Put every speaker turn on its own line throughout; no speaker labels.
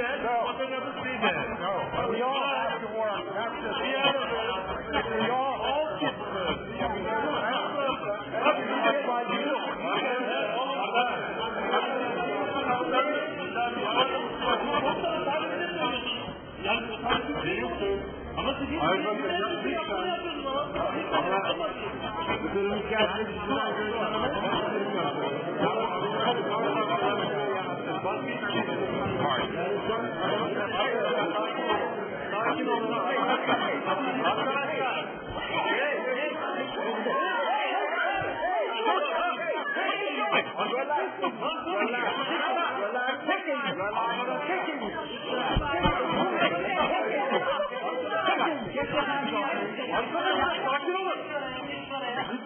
that. No. Nothing ever see that.
No. We all have to work. Not just
the.
We all
all get good.
I that's why you
do it.
All the
time.
Ayrıca
Get your
hands off.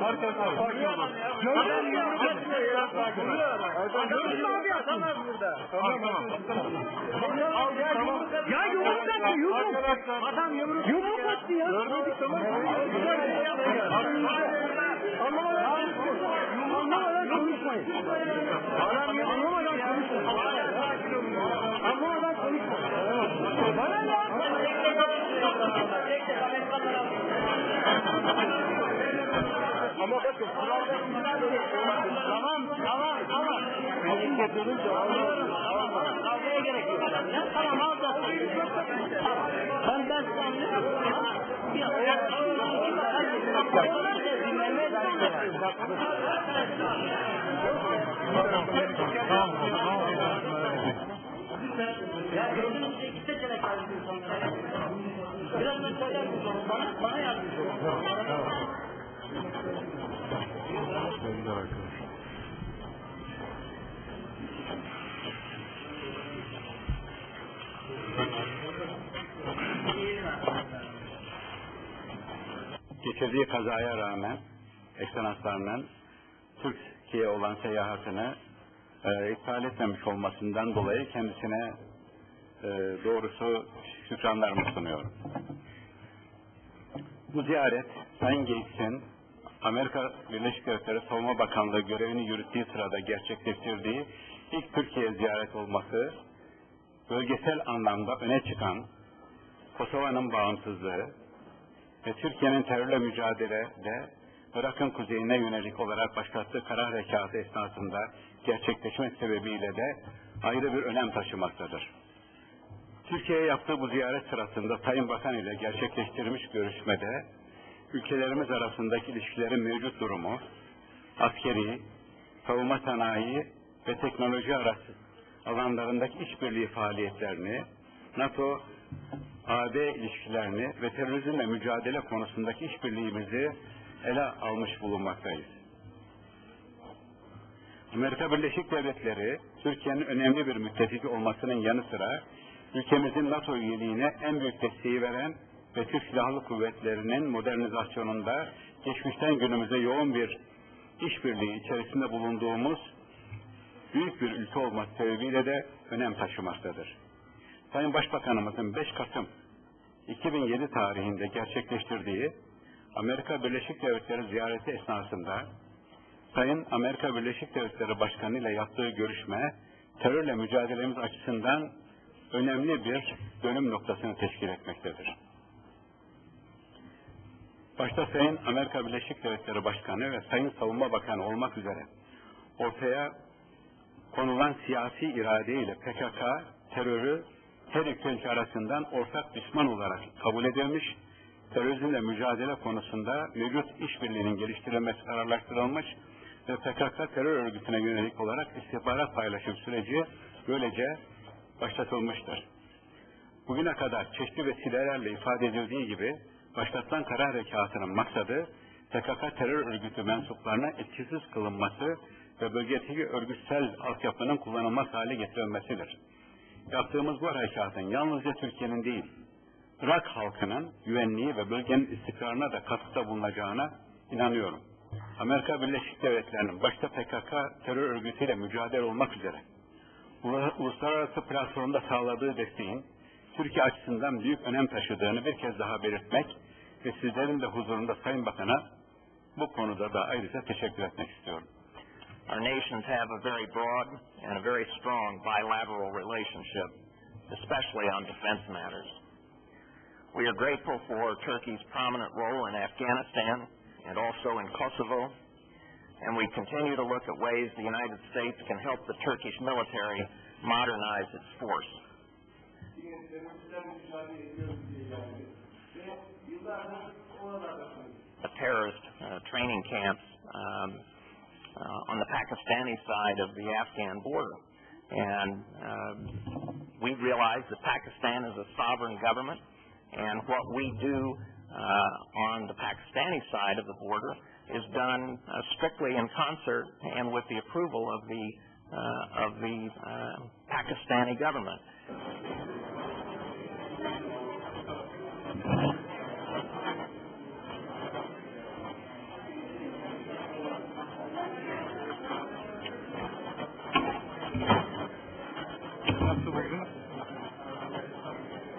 bizden görüşelim.
Sakin olun. Arkadaşlar. Arkadaşlar sakin olun.
Ya yumruk attı yumruk. Adam yumruk. Yumruk attı ya. Görmedik tamam. Anlamadan konuşmayın. Adam anlamadan konuşmayın. Anlamadan konuşmayın. Bana ne?
Ama bakın
Tamam tamam tamam. Kavgaya gerek yok. Tamam alacağız. Ben ben Ya gözünüzü iki seçenek verdiniz Biraz da söyler misiniz? Bana, bana yardımcı olun.
Geçirdiği kazaya rağmen ekselanslarının Türkiye olan seyahatini e, iptal etmemiş olmasından dolayı kendisine e, doğrusu şükranlarımı sunuyorum. Bu ziyaret Sayın Gates'in Amerika Birleşik Devletleri Savunma Bakanlığı görevini yürüttüğü sırada gerçekleştirdiği ilk Türkiye ziyaret olması bölgesel anlamda öne çıkan Kosova'nın bağımsızlığı, ve Türkiye'nin terörle mücadelede Irak'ın kuzeyine yönelik olarak başlattığı karar harekatı esnasında gerçekleşmek sebebiyle de ayrı bir önem taşımaktadır. Türkiye'ye yaptığı bu ziyaret sırasında Sayın Bakan ile gerçekleştirmiş görüşmede ülkelerimiz arasındaki ilişkilerin mevcut durumu, askeri, savunma sanayi ve teknoloji arası alanlarındaki işbirliği faaliyetlerini, NATO AD ilişkilerini ve terörizmle mücadele konusundaki işbirliğimizi ele almış bulunmaktayız. Amerika Birleşik Devletleri, Türkiye'nin önemli bir müttefiki olmasının yanı sıra, ülkemizin NATO üyeliğine en büyük desteği veren ve Türk Silahlı Kuvvetleri'nin modernizasyonunda geçmişten günümüze yoğun bir işbirliği içerisinde bulunduğumuz büyük bir ülke olması sebebiyle de önem taşımaktadır. Sayın Başbakanımızın 5 Kasım 2007 tarihinde gerçekleştirdiği Amerika Birleşik Devletleri ziyareti esnasında Sayın Amerika Birleşik Devletleri Başkanı ile yaptığı görüşme terörle mücadelemiz açısından önemli bir dönüm noktasını teşkil etmektedir. Başta Sayın Amerika Birleşik Devletleri Başkanı ve Sayın Savunma Bakanı olmak üzere ortaya konulan siyasi irade ile PKK terörü her iki ülke arasından ortak düşman olarak kabul edilmiş, terörizmle mücadele konusunda mevcut işbirliğinin geliştirilmesi kararlaştırılmış ve PKK terör örgütüne yönelik olarak istihbarat paylaşım süreci böylece başlatılmıştır. Bugüne kadar çeşitli vesilelerle ifade edildiği gibi başlatılan karar harekatının maksadı PKK terör örgütü mensuplarına etkisiz kılınması ve bölgedeki örgütsel altyapının kullanılmaz hale getirilmesidir. Yaptığımız bu harekatın yalnızca Türkiye'nin değil, Irak halkının güvenliği ve bölgenin istikrarına da katkıda bulunacağına inanıyorum. Amerika Birleşik Devletleri'nin başta PKK terör örgütüyle mücadele olmak üzere uluslararası platformda sağladığı desteğin Türkiye açısından büyük önem taşıdığını bir kez daha belirtmek ve sizlerin de huzurunda Sayın Bakan'a bu konuda da ayrıca teşekkür etmek istiyorum.
Our nations have a very broad and a very strong bilateral relationship, especially on defense matters. We are grateful for Turkey's prominent role in Afghanistan and also in Kosovo, and we continue to look at ways the United States can help the Turkish military modernize its force. The terrorist uh, training camps um, on the Pakistani side of the Afghan border. And uh, we realize that Pakistan is a sovereign government, and what we do uh, on the Pakistani side of the border is done uh, strictly in concert and with the approval of the uh, of the uh, Pakistani government.